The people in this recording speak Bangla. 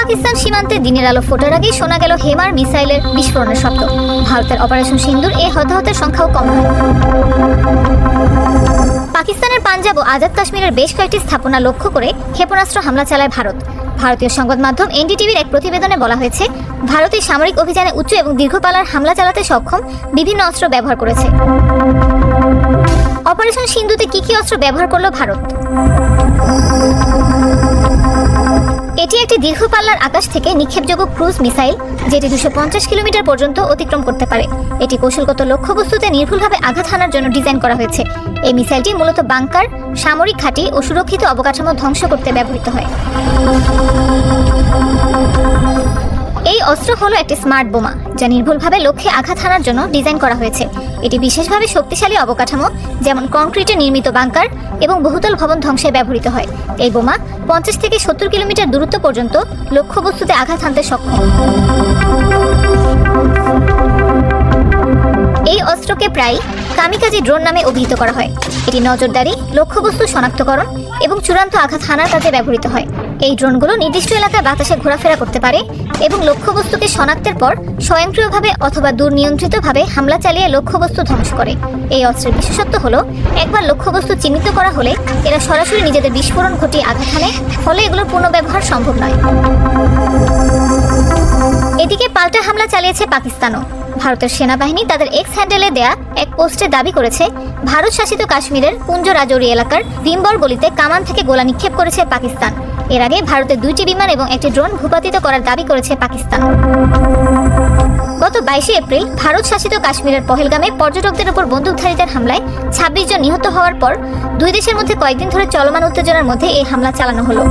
পাকিস্তান সীমান্তে দিনের আলো ফোটার আগেই শোনা গেল হেমার মিসাইলের বিস্ফোরণের শব্দ। ভারতের অপারেশন সিন্দুর এই হতাহতের সংখ্যাও কম পাকিস্তানের পাঞ্জাব ও আজাদ কাশ্মীরের বেশ কয়েকটি স্থাপনা লক্ষ্য করে ক্ষেপণাস্ত্র হামলা চালায় ভারত। ভারতীয় সংবাদ মাধ্যম এনডিটিভির এক প্রতিবেদনে বলা হয়েছে ভারতের সামরিক অভিযানে উচ্চ এবং দীর্ঘপালার হামলা চালাতে সক্ষম বিভিন্ন অস্ত্র ব্যবহার করেছে। অপারেশন সিন্ধুতে কি কি অস্ত্র ব্যবহার করল ভারত? এটি একটি দীর্ঘ পাল্লার আকাশ থেকে নিক্ষেপযোগ্য ক্রুজ মিসাইল, যেটি দুশো পঞ্চাশ কিলোমিটার পর্যন্ত অতিক্রম করতে পারে। এটি কৌশলগত লক্ষ্যবস্তুতে নির্ভুলভাবে আঘাত হানার জন্য ডিজাইন করা হয়েছে। এই মিসাইলটি মূলত বাংকার, সামরিক ঘাঁটি ও সুরক্ষিত অবকাঠামো ধ্বংস করতে ব্যবহৃত হয়। অস্ত্র হলো একটি স্মার্ট বোমা, যা নির্ভুলভাবে লক্ষ্যে আঘাত হানার জন্য ডিজাইন করা হয়েছে। এটি বিশেষভাবে শক্তিশালী অবকাঠামো, যেমন কংক্রিটে নির্মিত বাংকার এবং বহুতল ভবন ধ্বংসে ব্যবহৃত হয়। এই বোমা পঞ্চাশ থেকে সত্তর কিলোমিটার দূরত্ব পর্যন্ত লক্ষ্যবস্তুতে আঘাত হানতে সক্ষম। এই অস্ত্রকে প্রায় কামিকাজি ড্রোন নামে অভিহিত করা হয়। এটি নজরদারি, লক্ষ্যবস্তু শনাক্তকরণ এবং চূড়ান্ত আঘাত হানার কাজে ব্যবহৃত হয়। এই ড্রোনগুলো নির্দিষ্ট এলাকায় বাতাসে ঘোরাফেরা করতে পারে এবং লক্ষ্যবস্তুকে শনাক্তের পর স্বয়ংক্রিয়ভাবে অথবা দুর্নিয়ন্ত্রিতভাবে হামলা চালিয়ে লক্ষ্যবস্তু ধ্বংস করে। এই অস্ত্রের বিশেষত্ব হল, একবার লক্ষ্যবস্তু চিহ্নিত করা হলে এরা সরাসরি নিজেদের বিস্ফোরণ ঘটিয়ে আঘাত হানে, ফলে এগুলোর পুনর্ব্যবহার সম্ভব নয়। হামলা চালিয়েছে পাকিস্তানও। ভারতের সেনাবাহিনী তাদের এক্স হ্যান্ডেলে দেয়া এক পোস্টে দাবি করেছে, ভারত শাসিত কাশ্মীরের পুঞ্জ রাজৌরি এলাকার ভিম্বর গলিতে কামান থেকে গোলা নিক্ষেপ করেছে পাকিস্তান। এর আগে ভারতের দুইটি বিমান এবং একটি ড্রোন ভূপাতিত করার দাবি করেছে পাকিস্তান। গত বাইশে এপ্রিল, ভারত শাসিত কাশ্মীরের পহেলগামে পর্যটকদের উপর বন্দুকধারীদের হামলায় ছাব্বিশ জন নিহত হওয়ার পর দুই দেশের মধ্যে কয়েকদিন ধরে চলমান উত্তেজনার মধ্যে এই হামলা চালানো হলো।